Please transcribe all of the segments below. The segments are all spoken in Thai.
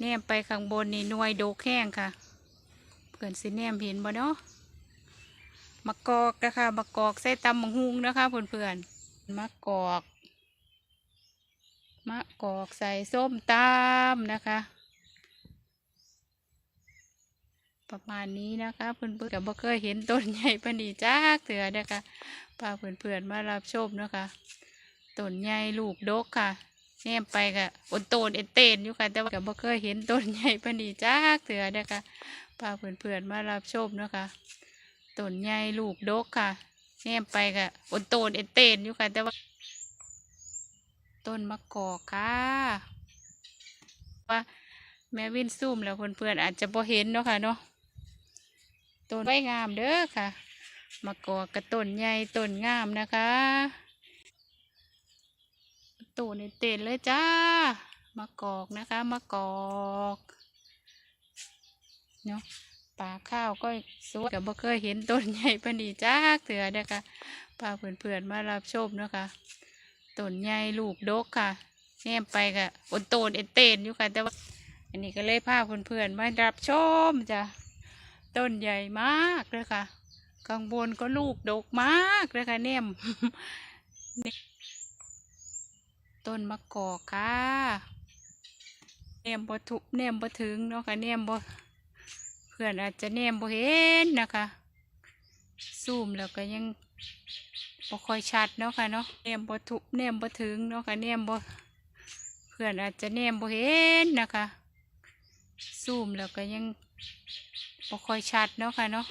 แนมไปข้างบนนี่นวยโดกแห้งค่ะเพื่อนสิแนมเห็นบ่เนาะมะกอกนะคะมะกอกใส่ตำมังหุงนะคะเพื่อนๆมะกอกมะกอกใส่ส้มตำนะคะ ประมาณนี้นะคะเพื่อนๆกับบ่เคยเห็นต้นใหญ่ปนีจ้าเถื่อนะคะพาเพื่อนๆมารับชมนะคะต้นใหญ่ลูกดกค่ะ แนมไปกะอนโตนเอ็นเตนอยู่ค่ะแต่ว่ากับบ่เคยเห็นต้นใหญ่ปานนีจ้าเถื่อนะคะพาเพื่อนๆมารับชมนะคะต้นใหญ่ลูกดกค่ะแนมไปกะอนโตนเอ็นเตนอยู่ค่ะแต่ว่า ต้นมะกอกค่ะว่าแม่วินซุ่มแล้วเพื่อนๆอาจจะบ่เห็นเนาะค่ะเนาะต้นไว้งามเด้อค่ะมะกอกกับต้นใหญ่ต้นงามนะคะ ต้นเต็นเลยจ้ามะกอกนะคะมะกอกเนาะป่าข้าวก็สวยกับบ่เคยเห็นต้นใหญ่ปนีจ้าเถื่อนะคะพาเพื่อนๆมารับชมเนาะค่ะต้นใหญ่ลูกดกค่ะแนมไปกะอนโตนเอ็นเตนอยู่ค่ะแต่ว่าอันนี้ก็เลยพาเพื่อนๆมารับชมจ้ะต้นใหญ่มากเลยค่ะข้างบนก็ลูกดกมากเลยค่ะแนมนี่ ต้นมะกอกค่ะแนมบ่ทุแนมบ่ถึงเนาะค่ะแนมบ่เพื่อนอาจจะแนมบ่เห็นนะคะซูมแล้วก็ยังบ่ค่อยชัดเนาะค่ะเนาะแนมบ่ทุแนมบ่ถึงเนาะค่ะแนมบ่เพื่อนอาจจะแนมบ่เห็นนะคะซูมแล้วก็ยังบ่ค่อยชัดเนาะค่ะเนาะ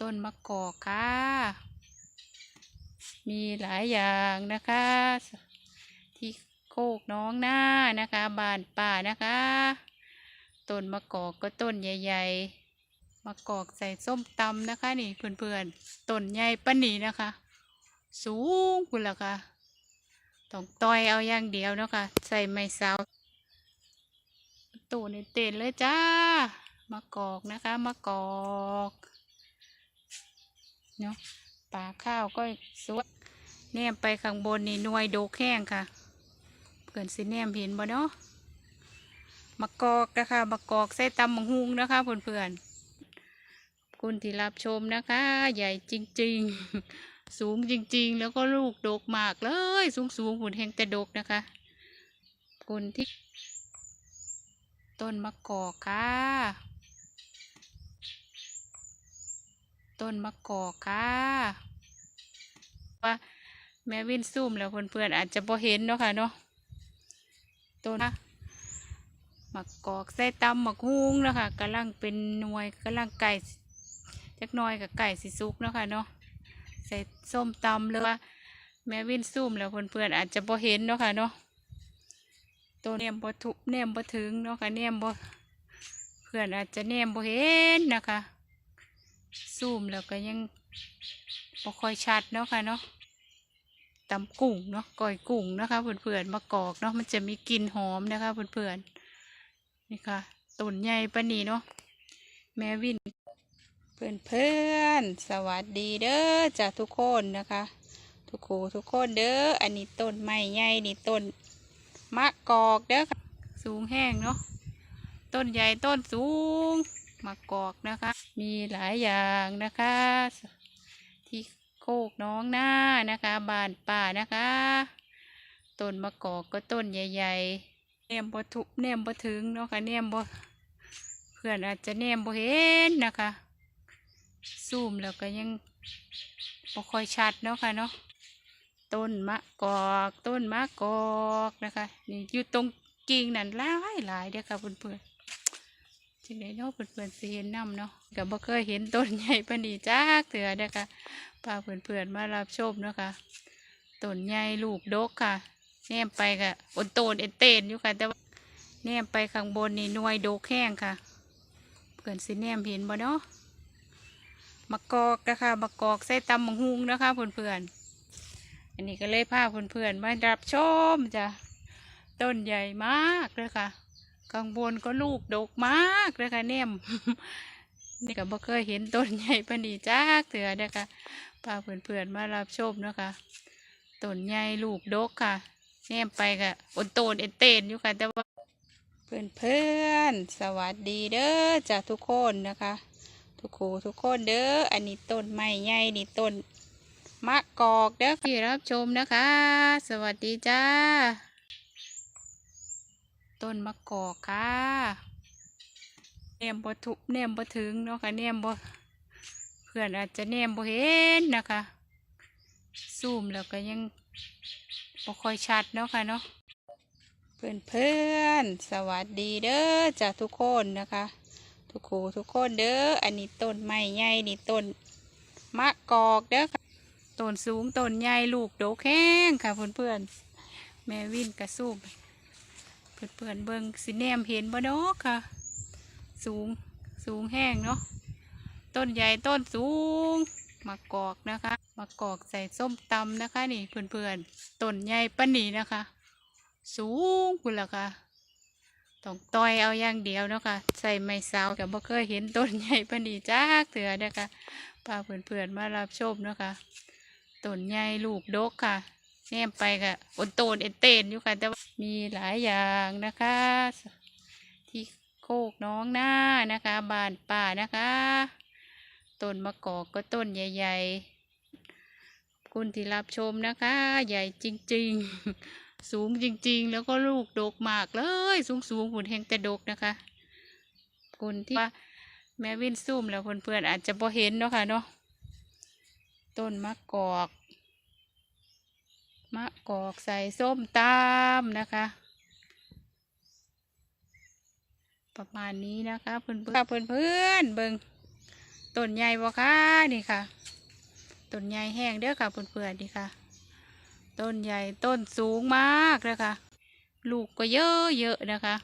ต้นมะกอกค่ะ มีหลายอย่างนะคะ ที่โคกน้องหน้านะคะบานป่านะคะต้นมะกอกก็ต้นใหญ่ๆมะกอกใส่ส้มตำนะคะ นี่เพื่อนๆต้นใหญ่ปนีนะคะ สูงคุณล่ะค่ะต้องต่อยเอาอย่างเดียวเนาะคะใส่ไม้เสาตัวในเต็นเลยจ้ามะกอกนะคะมะกอกเนาะป่าข้าวก็สวย แนมไปข้างบนนี่นวยโดกแห้งค่ะเพื่อนสิแนมเห็นบ่เนาะมะกอกนะคะมะกอกใส่ตำมังหุงนะคะเพื่อนๆคุณที่รับชมนะคะ ใหญ่จริง ๆ สูงจริง ๆ แล้วก็ลูกดกมากเลย สูงสูงหุ่นแห่งแต่ดกนะคะ คุณที่ ต้นมะกอกค่ะ ต้นมะกอกค่ะว่า แม่วินซุ่มแล้วเพื่อนๆอาจจะบ่เห็นเนาะค่ะเนาะต้นนะมะกกอกใส่ตำมะฮุ้งเนาะค่ะกำลังเป็นหน่วยกำลังไก่จักหน้อยกับไก่สิซุกเนาะค่ะเนาะใส่ส้มตำเลยว่าแม่วินซุ่มแล้วเพื่อนๆอาจจะบ่เห็นเนาะค่ะเนาะตัวเนียมบ่ทุเนียมบ่ถึงเนาะค่ะเนียมบ่เพื่อนอาจจะเนียมบ่เห็นนะคะซูมแล้วก็ยังบ่ค่อยชัดเนาะค่ะเนาะ ตำกุ้งเนาะก้อยกุ้งนะคะเพื่อนๆมะกอกเนาะมันจะมีกลิ่นหอมนะคะเพื่อนๆนี่ค่ะต้นใหญ่ปนีเนาะแม่วินเพื่อนเพื่อนๆสวัสดีเด้อจากทุกคนนะคะ ทุกครูทุกคนเด้ออันนี้ต้นไม้ใหญ่นี่ต้นมะกอกเด้อค่ะสูงแห้งเนาะต้นใหญ่ต้นสูงมะกอกนะคะ มีหลายอย่างนะคะ ที่ กน้องหน้านะคะบานป่านะคะต้นมะกอกก็ต้นใหญ่ๆแนมบ่ทุแนมบ่ถึงเนาะค่ะแนมบ่เพื่อนอาจจะแนมบ่เห็นนะคะซูมแล้วก็ยังบ่ค่อยชัดเนาะค่ะเนาะต้นมะกอกต้นมะกอกนะคะนี่อยู่ตรงกิ่งนั่นหลายหลายเด้อค่ะเพื่อนๆ จังไดเนาะเพื่อนๆสิเห็นนํเนาะก็บ่เคยเห็นต้นใหญ่ปานนี้จ้าเถื่อเด้อค่ะพาเพื่อนๆมารับชมเนาะค่ะต้นใหญ่ลูกดกค่ะแนมไปกะอนโตนเอนเตนอยู่ค่ะแต่ว่าแนมไปข้างบนนี่หน่วยดกแห้งค่ะเพื่อนสิแนมเห็นบ่เนาะมะกอกนะคะมะกอกใส่ตำมังหุงนะคะเพื่อนๆอันนี้ก็เลยพาเพื่อนๆมารับชมจ้ะต้นใหญ่มากเลยค่ะ ข้างบนก็ลูกดกมากเลยค่ะเนี่ยนี่ก็บ่เคยเห็นต้นใหญ่ปนีจ้าเถื่อเด้อค่ะพาเพื่อนๆมารับชมนะคะต้นใหญ่ลูกดกค่ะแนมไปกะอนโตนเอ็นเตนอยู่ค่ะแต่ว่าเพื่อนเพื่อนๆสวัสดีเด้อจากทุกคนนะคะ ทุกครูทุกคนเด้ออันนี้ต้นไม้ใหญ่นี่ต้นมะกอกเด้อที่รับชมนะคะ สวัสดีจ้า ต้นมะกอกค่ะแนมบ่ทุแนมบ่ถึงเนาะค่ะแนมบ่เพื่อนอาจจะแนมบ่เห็นนะคะซูมแล้วก็ยังบ่ค่อยชัดเนาะค่ะเนาะเพื่อนเพื่อนสวัสดีเด้อจากทุกคนนะคะ ทุกครูทุกคนเด้ออันนี้ต้นไม้ใหญ่นี่ต้นมะกอกเด้อค่ะต้นสูงต้นใหญ่ลูกโดกแข้งค่ะเพื่อนเพื่อนแม่วินกระสูบ เพื่อนเพื่อนๆเบิงสิแนมเห็นบ่เนาะค่ะ สูงสูงแห้งเนาะต้นใหญ่ต้นสูงมะกอกนะคะมะกอกใส่ส้มตำนะคะ นี่เพื่อนเพื่อนๆต้นใหญ่ปนีนะคะ สูงคุณล่ะค่ะต้องต่อยเอาอย่างเดียวเนาะค่ะใส่ไม้สาวกับบ่เคยเห็นต้นใหญ่ปนีจ้าเถื่อนะคะพาเพื่อนๆมารับชมเนาะค่ะต้นใหญ่ลูกดกค่ะ แนมไปค่ะอดโตนเอ็นเตนอยู่ค่ะ แต่ว่ามีหลายอย่างนะคะ ที่โคกน้องหน้านะคะบานป่านะคะต้นมะกอกก็ต้นใหญ่ๆ คุณที่รับชมนะคะ ใหญ่จริง ๆ สูงจริง ๆ แล้วก็ลูกดกมากเลย สูงๆหุ่นแหงแต่ดกนะคะคุณที่ว่าแม่วินซุ่มแล้วเพื่อนๆอาจจะพอเห็นเนาะค่ะเนาะต้นมะกอก มะกอกใส่ส้มตำนะคะ ประมาณนี้นะคะเพื่อนๆเพื่อนเพื่อนๆเบิงต้นใหญ่บ่คะนี่ค่ะต้นใหญ่แห้งเด้อค่ะเพื่อนๆนี่ค่ะ ต้นใหญ่ต้นสูงมากนะคะ ลูกก็เยอะเยอะนะคะ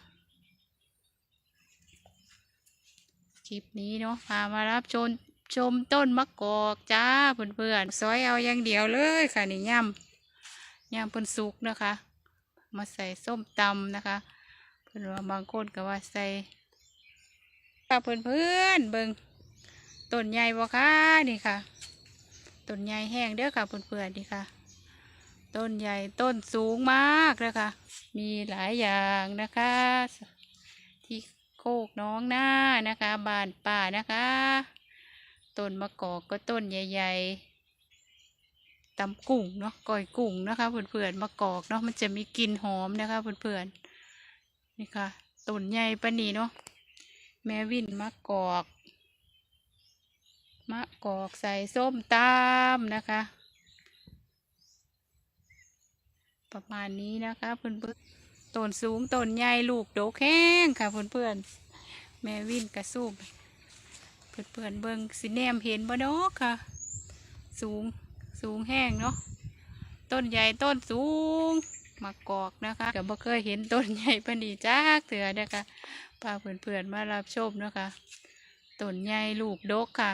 คลิปนี้เนาะพามารับชมชมต้นมะกอกจ้าเพื่อนๆซอยเอาอย่างเดียวเลยค่ะนี่ย่ำ ย่ำเพิ่นสุกนะคะ มาใส่ส้มตำนะคะ เพื่อนว่าบางคนก็ว่าใส่ค่ะเพื่อนๆเบิงต้นใหญ่บ่คะนี่ค่ะต้นใหญ่แห้งเด้อค่ะเพื่อนๆนี่ค่ะ ต้นใหญ่ต้นสูงมากนะคะมีหลายอย่างนะคะ ที่โคกน้องหน้านะคะบ้านป่านะคะต้นมะกอกก็ต้นใหญ่ ๆ ตำกุ้งเนาะก่อยกุ้งนะคะเพื่อนๆมะกอกเนาะมันจะมีกลิ่นหอมนะคะเพื่อนๆนี่ค่ะต้นใหญ่ปนีเนาะแมวินมะกอกมะกอกใส่ส้มตำนะคะ ประมาณนี้นะคะเพื่อนเพื่อนๆต้นสูงต้นใหญ่ลูกโดกแข้งค่ะเพื่อนเพื่อนๆแมวินกระสูบเพื่อนเพื่อนๆเบิงสิแนมเห็นบ่เนาะค่ะ สูง สูงแห้งเนาะต้นใหญ่ต้นสูงมากอกนะคะก็บ่เคยเห็นต้นใหญ่ปนีจ้าเถื่อนะคะพาเพื่อนเพื่อนๆมารับชมนะคะต้นใหญ่ลูกดกค่ะ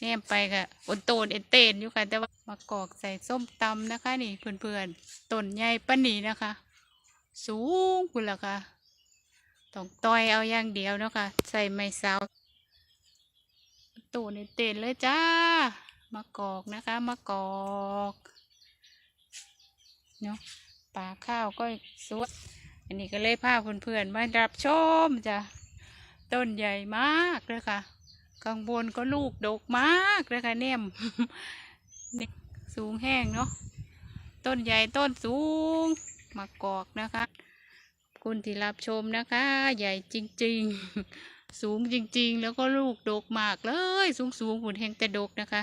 แนมไปค่ะอดโตนเอ็นเตนอยู่ค่ะ แต่ว่ามากอกใส่ส้มตำนะคะ นี่เพื่อนๆต้นใหญ่ปนีนะคะ สูงคุณล่ะค่ะต้องต่อยเอาอย่างเดียวเนาะค่ะใส่ไม้สาวตนเอ็นเตนเลยจ้า มากอกนะคะมากอกเนาะปลาข้าวก็สวยอันนี้ก็เลยพาเพื่อนๆมารับชมจ้ะต้นใหญ่มากเลยค่ะข้างบนก็ลูกดกมากเลยค่ะเนี่ยมสูงแห้งเนาะต้นใหญ่ต้นสูงมากอกนะคะคุณที่รับชมนะคะ ใหญ่จริง ๆ สูงจริง ๆ แล้วก็ลูกดกมากเลย สูงสูงหุ่นแห้งแต่ดกนะคะ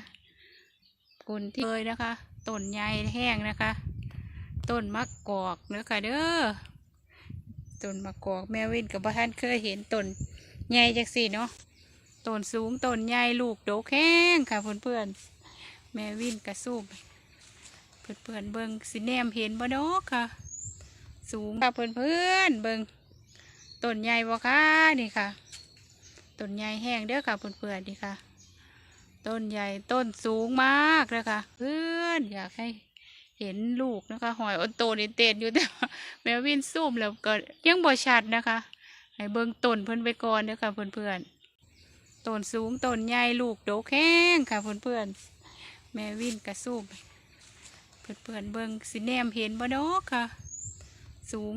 คุณที่เคยนะคะต้นใหญ่แห้งนะคะต้นมะกอกเนื้อค่ะเด้อต้นมะกอกแม่วินกับพ่ท่านเคยเห็นต้นใหญ่จังสี่เนาะต้นสูงต้นใหญ่ลูกโดกแข้งค่ะเพื่อนๆแม่วินกระสูบเพื่อนๆเบิงสิแนมเห็นบ่เนาะค่ะ สูงค่ะเพื่อนๆเบิงต้นใหญ่บ่ค่ะนี่ค่ะต้นใหญ่แห้งเด้อค่ะเพื่อนๆนี่ค่ะ ต้นใหญ่ต้นสูงมากเลยค่ะ เพื่อนอยากให้เห็นลูกนะคะ หอยอดโตนเต็นอยู่แต่แม่วินซูมแล้วก็ยังบ่ชัดนะคะให้เบิ่งต้นเพิ่อนไปก่อนเด้อค่ะเพื่อนๆต้นสูงต้นใหญ่ลูกโดกแข้งค่ะเพื่อนๆแม่วินกระสูบเพื่อนๆเบิ่งสิแนมเห็นบ่เนาะค่ะ สูง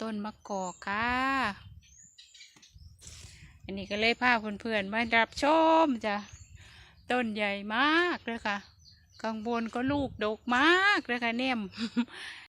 ต้นมะกอกค่ะ อันนี้ก็เลยพาเพื่อนๆมารับชมจ้ะต้นใหญ่มากเลยค่ะข้างบนก็ลูกดกมากเลยค่ะเนี่ย